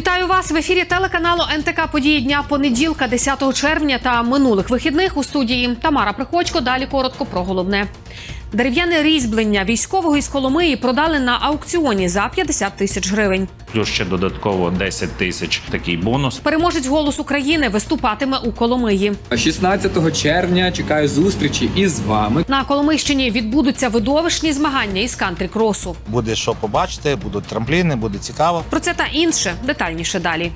Вітаю вас в ефірі телеканалу НТК Події дня понеділка, 10 червня та минулих вихідних у студії Тамара Приходько. Далі коротко про головне. Дерев'яне різьблення військового із Коломиї продали на аукціоні за 50 тисяч гривень. плюс ще додатково 10 тисяч такий бонус. Переможець голос України виступатиме у Коломиї. 16 червня чекаю зустрічі із вами. На Коломийщині відбудуться видовищні змагання із кантрі-кросу. Буде що побачити, будуть трампліни, буде цікаво. Про це та інше детальніше далі.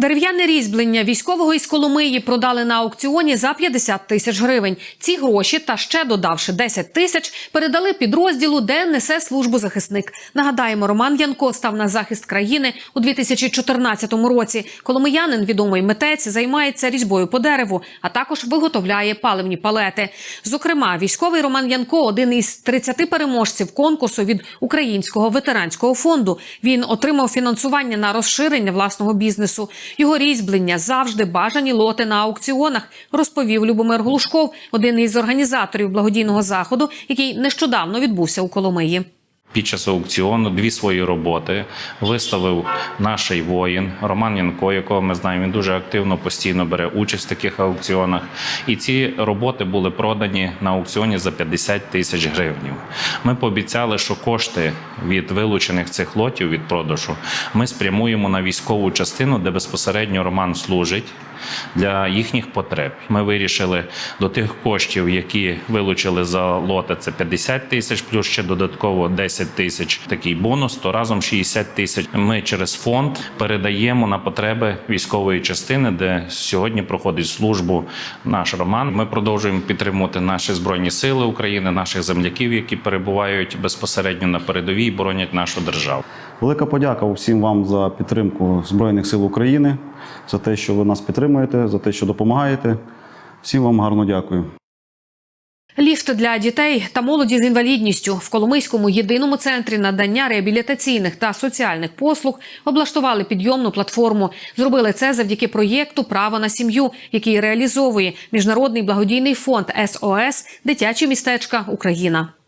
Дерев'яне різьблення військового із Коломиї продали на аукціоні за 50 тисяч гривень. Ці гроші та ще додавши 10 тисяч, передали підрозділу, де несе службу захисник. Нагадаємо, Роман Янко став на захист країни у 2014 році. Коломиянин, відомий митець, займається різьбою по дереву, а також виготовляє паливні палети. Зокрема, військовий Роман Янко один із 30 переможців конкурсу від Українського ветеранського фонду. Він отримав фінансування на розширення власного бізнесу. Його різьблення завжди бажані лоти на аукціонах, розповів Любомир Глушков, один із організаторів благодійного заходу, який нещодавно відбувся у Коломиї. Під час аукціону дві свої роботи виставив наш воїн Роман Янко, якого ми знаємо. Він дуже активно постійно бере участь в таких аукціонах. І ці роботи були продані на аукціоні за 50 тисяч гривень. Ми пообіцяли, що кошти від вилучених цих лотів від продажу ми спрямуємо на військову частину, де безпосередньо Роман служить. Для їхніх потреб ми вирішили до тих коштів, які вилучили за лоти, це 50 тисяч, плюс ще додатково 10 тисяч такий бонус, то разом 60 тисяч. Ми через фонд передаємо на потреби військової частини, де сьогодні проходить службу наш Роман. Ми продовжуємо підтримувати наші збройні сили України, наших земляків, які перебувають безпосередньо на передовій, і боронять нашу державу. Велика подяка усім вам за підтримку Збройних сил України, за те, що ви нас підтримуєте, за те, що допомагаєте. Всім вам гарно дякую. Ліфт для дітей та молоді з інвалідністю в Коломийському єдиному центрі надання реабілітаційних та соціальних послуг облаштували підйомну платформу. Зробили це завдяки проєкту Право на сім'ю, який реалізовує міжнародний благодійний фонд СОС Дитячі містечка Україна.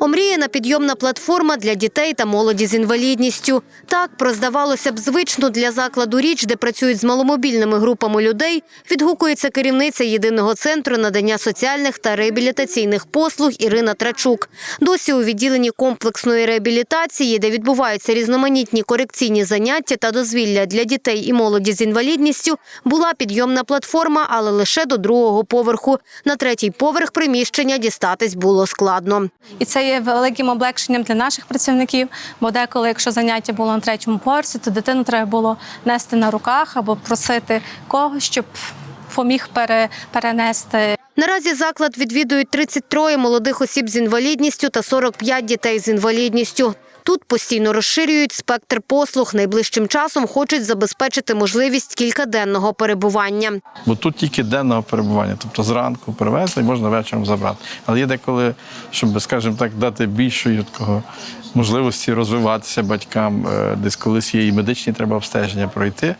Омріяна підйомна платформа для дітей та молоді з інвалідністю. Так, про здавалося б, звичну для закладу річ, де працюють з маломобільними групами людей, відгукується керівниця єдиного центру надання соціальних та реабілітаційних послуг Ірина Трачук. Досі у відділенні комплексної реабілітації, де відбуваються різноманітні корекційні заняття та дозвілля для дітей і молоді з інвалідністю, була підйомна платформа, але лише до другого поверху. На третій поверх приміщення дістатись було складно. І це є великим облегшенням для наших працівників, бо деколи, якщо заняття було на третьому поверсі, то дитину треба було нести на руках або просити когось, щоб поміг перенести. Наразі заклад відвідують 33 молодих осіб з інвалідністю та 45 дітей з інвалідністю. Тут постійно розширюють спектр послуг. Найближчим часом хочуть забезпечити можливість кількаденного перебування. Бо тут тільки денного перебування, тобто зранку привезли можна вечором забрати. Але є деколи, щоб, скажімо так, дати більшої такого можливості розвиватися батькам, е, десь колись є і медичні треба обстеження пройти.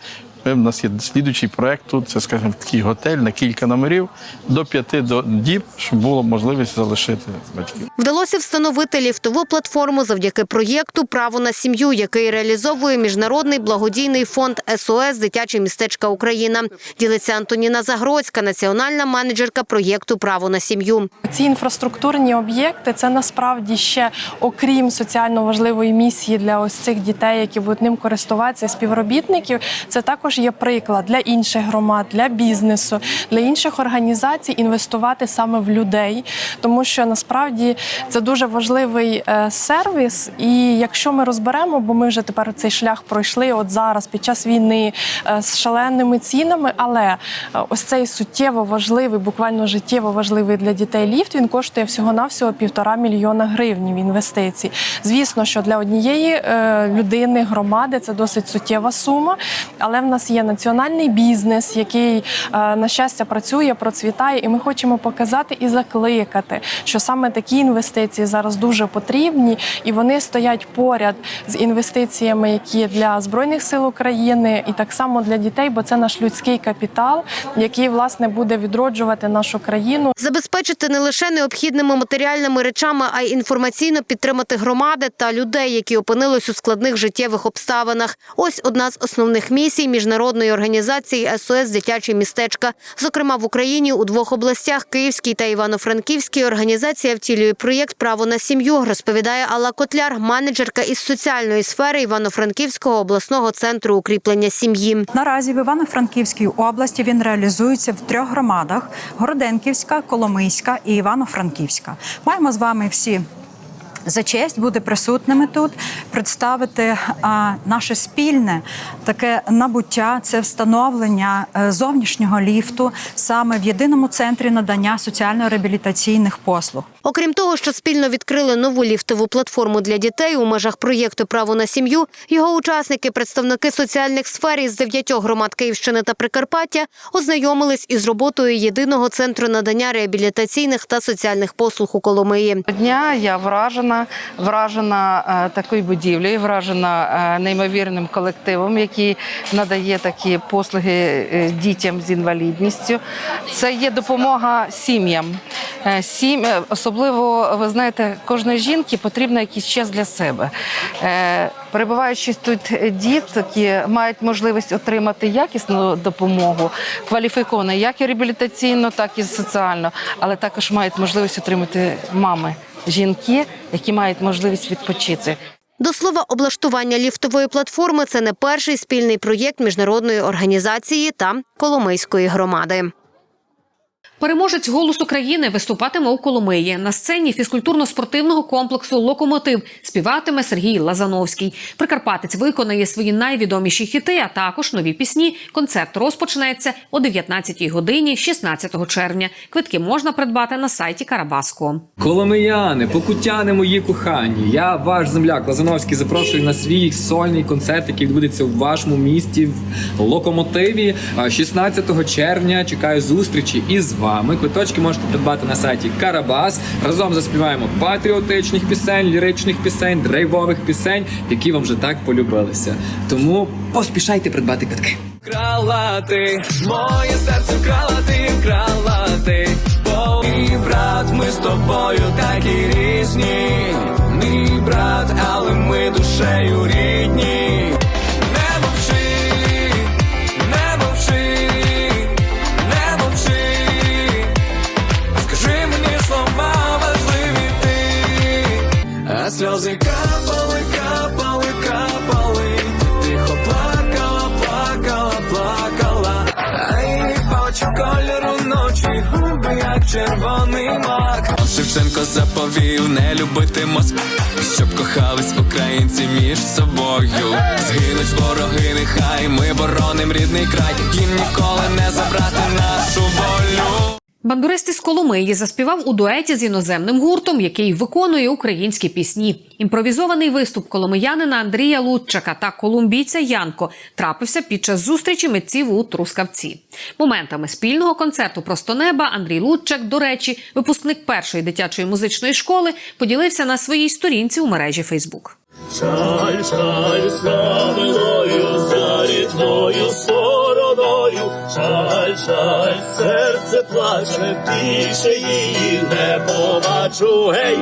Ми- У нас є слідуючий проект тут, це, скажімо, такий готель на кілька номерів до п'яти до- діб, щоб було можливість залишити батьків. Вдалося встановити ліфтову платформу завдяки проєкту Право на сім'ю, який реалізовує міжнародний благодійний фонд СОС Дитяче містечка Україна. Ділиться Антоніна Загродська, національна менеджерка проєкту Право на сім'ю. Ці інфраструктурні об'єкти це насправді ще окрім соціально важливої місії для ось цих дітей, які будуть ним користуватися співробітників. Це також є приклад для інших громад, для бізнесу, для інших організацій інвестувати саме в людей, тому що насправді це дуже важливий е, сервіс. І якщо ми розберемо, бо ми вже тепер цей шлях пройшли, от зараз під час війни е, з шаленими цінами, але е, ось цей суттєво важливий, буквально життєво важливий для дітей ліфт. Він коштує всього навсього півтора мільйона гривень інвестицій. Звісно, що для однієї людини громади це досить суттєва сума, але в нас нас є національний бізнес, який е, на щастя працює, процвітає, і ми хочемо показати і закликати, що саме такі інвестиції зараз дуже потрібні, і вони стоять поряд з інвестиціями, які для збройних сил України, і так само для дітей, бо це наш людський капітал, який власне буде відроджувати нашу країну. Забезпечити не лише необхідними матеріальними речами, а й інформаційно підтримати громади та людей, які опинились у складних життєвих обставинах. Ось одна з основних місій міжнародної організації СОС Дитячі містечка. Зокрема, в Україні у двох областях Київській та Івано-Франківській організація втілює проєкт Право на сім'ю, розповідає Алла Котляр, менеджерка із соціальної сфери Івано-Франківського обласного центру укріплення сім'ї. Наразі в Івано-Франківській області він реалізується в трьох громадах: Городенківська, Коломийська і Івано-Франківська. Маємо з вами всі. За честь бути присутними тут, представити а, наше спільне таке набуття це встановлення е, зовнішнього ліфту саме в єдиному центрі надання соціально-реабілітаційних послуг. Окрім того, що спільно відкрили нову ліфтову платформу для дітей у межах проєкту Право на сім'ю, його учасники, представники соціальних сфер із дев'ятьох громад Київщини та Прикарпаття, ознайомились із роботою єдиного центру надання реабілітаційних та соціальних послуг у Коломиї. Дня я вражена, вражена е, такою будівлею, вражена е, неймовірним колективом, який надає такі послуги е, дітям з інвалідністю. Це є допомога сім'ям. Сім, е, особливо, ви знаєте, кожної жінки потрібно якийсь час для себе. Е, Перебуваючи тут дітки мають можливість отримати якісну допомогу, кваліфіковану як і реабілітаційно, так і соціально, але також мають можливість отримати мами, жінки, які мають можливість відпочити. До слова, облаштування ліфтової платформи це не перший спільний проєкт міжнародної організації та Коломийської громади. Переможець «Голос України» виступатиме у Коломиї. На сцені фізкультурно-спортивного комплексу «Локомотив» співатиме Сергій Лазановський. Прикарпатець виконає свої найвідоміші хіти, а також нові пісні. Концерт розпочнеться о 19 годині 16 червня. Квитки можна придбати на сайті Карабаско. Коломияни, покутяни мої кохані. Я ваш земляк Лазановський запрошую на свій сольний концерт, який відбудеться в вашому місті в локомотиві. А 16 червня чекаю зустрічі із вами. Квиточки можете придбати на сайті Карабас. Разом заспіваємо патріотичних пісень, ліричних пісень, драйвових пісень, які вам вже так полюбилися. Тому поспішайте придбати квитки. Крала ти, моє серце вкрала ти, вкрала ти, мій брат, ми з тобою такі різні, мій брат, але ми душею рідні. Сльози капали, капали, капали, тихо плакала, плакала, плакала, її очі кольору ночі, губи як червоний мак. Шевченко заповів не любити Москву, щоб кохались українці між собою. Згинуть вороги, нехай ми бороним рідний край, їм ніколи не забрати. Бандурист із Коломиї заспівав у дуеті з іноземним гуртом, який виконує українські пісні. Імпровізований виступ коломиянина Андрія Лутчака та колумбійця Янко трапився під час зустрічі митців у Трускавці. Моментами спільного концерту Просто неба Андрій Лутчак, до речі, випускник першої дитячої музичної школи, поділився на своїй сторінці у мережі Фейсбук. Жаль, жаль, за милою, за рідною жаль, жаль, серце плаче, більше її не побачу. Гей,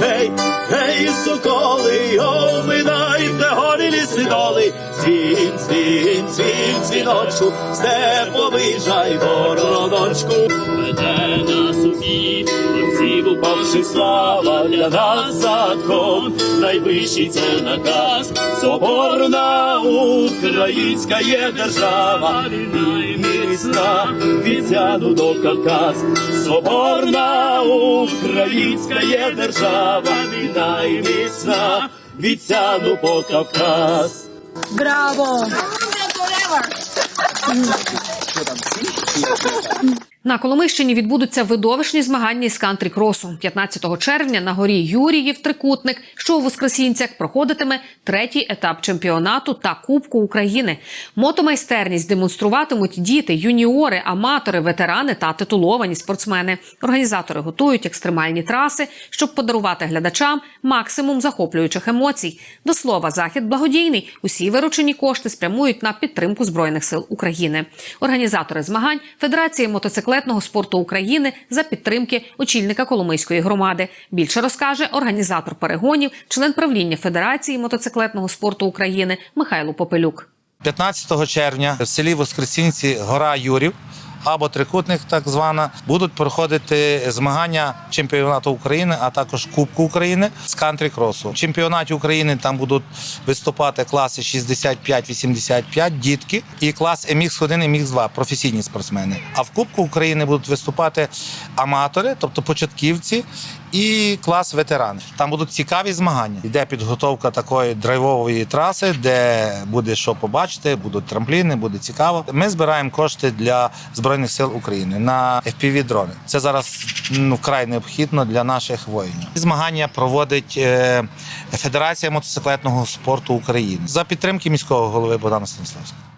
гей, гей, соколи, оминайте горі ліси доли, Цвін, цвін, цвін, цвіночку, степовий повижай, вороночку, веде нас у бій, всіх слава для нас закон, найвищий це наказ, соборна українська є держава, міцна від Сяну до Кавказ, соборна українська є держава, війна і міцна від Сяну по Кавказ. Браво! На Коломищині відбудуться видовищні змагання із кантрі-кросу. 15 червня на горі Юріїв Трикутник, що у Воскресінцях проходитиме третій етап чемпіонату та Кубку України. Мотомайстерність демонструватимуть діти, юніори, аматори, ветерани та титуловані спортсмени. Організатори готують екстремальні траси, щоб подарувати глядачам максимум захоплюючих емоцій. До слова, захід благодійний. Усі виручені кошти спрямують на підтримку збройних сил України. Організатори змагань Федерації мотоциклетного спорту України за підтримки очільника Коломийської громади. Більше розкаже організатор перегонів, член правління Федерації мотоциклетного спорту України Михайло Попелюк. 15 червня в селі Воскресінці гора Юрів або Трикутник, так звана, будуть проходити змагання чемпіонату України, а також Кубку України з кантрі-кросу. В чемпіонаті України там будуть виступати класи 65-85 дітки і клас MX1 MX2 професійні спортсмени. А в Кубку України будуть виступати аматори, тобто початківці, і клас ветерани. Там будуть цікаві змагання. Йде підготовка такої драйвової траси, де буде що побачити, будуть трампліни, буде цікаво. Ми збираємо кошти для збройних сил України на fpv дрони. Це зараз ну вкрай необхідно для наших воїнів. Змагання проводить е, Федерація мотоциклетного спорту України за підтримки міського голови Богдана Станіславського.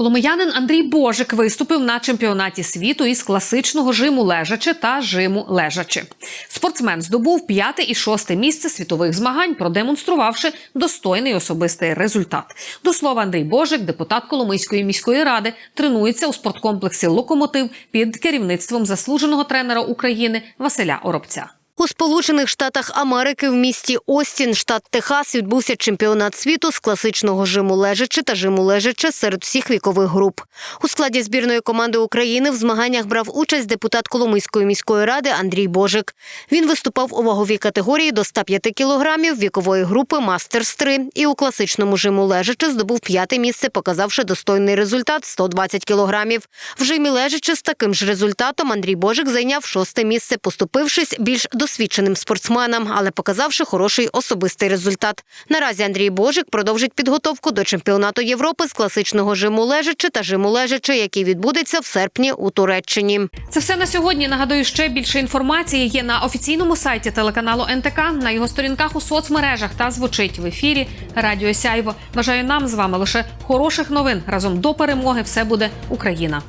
Коломиянин Андрій Божик виступив на чемпіонаті світу із класичного жиму лежачи та жиму лежачи. Спортсмен здобув п'яте і шосте місце світових змагань, продемонструвавши достойний особистий результат. До слова, Андрій Божик, депутат Коломийської міської ради, тренується у спорткомплексі Локомотив під керівництвом заслуженого тренера України Василя Оробця. У Сполучених Штатах Америки в місті Остін, штат Техас, відбувся чемпіонат світу з класичного жиму лежачи та жиму лежачи серед всіх вікових груп. У складі збірної команди України в змаганнях брав участь депутат Коломийської міської ради Андрій Божик. Він виступав у ваговій категорії до 105 кілограмів вікової групи Мастерс 3 і у класичному жиму лежачи здобув п'яте місце, показавши достойний результат 120 кілограмів. В жимі лежачи з таким ж результатом Андрій Божик зайняв шосте місце, поступившись більш досвідченим спортсменам, але показавши хороший особистий результат. Наразі Андрій Божик продовжить підготовку до чемпіонату Європи з класичного жиму лежачи та жиму лежачи, який відбудеться в серпні у Туреччині. Це все на сьогодні. Нагадую, ще більше інформації є на офіційному сайті телеканалу НТК, на його сторінках у соцмережах та звучить в ефірі Радіо Сяйво. Бажаю нам з вами лише хороших новин. Разом до перемоги все буде Україна.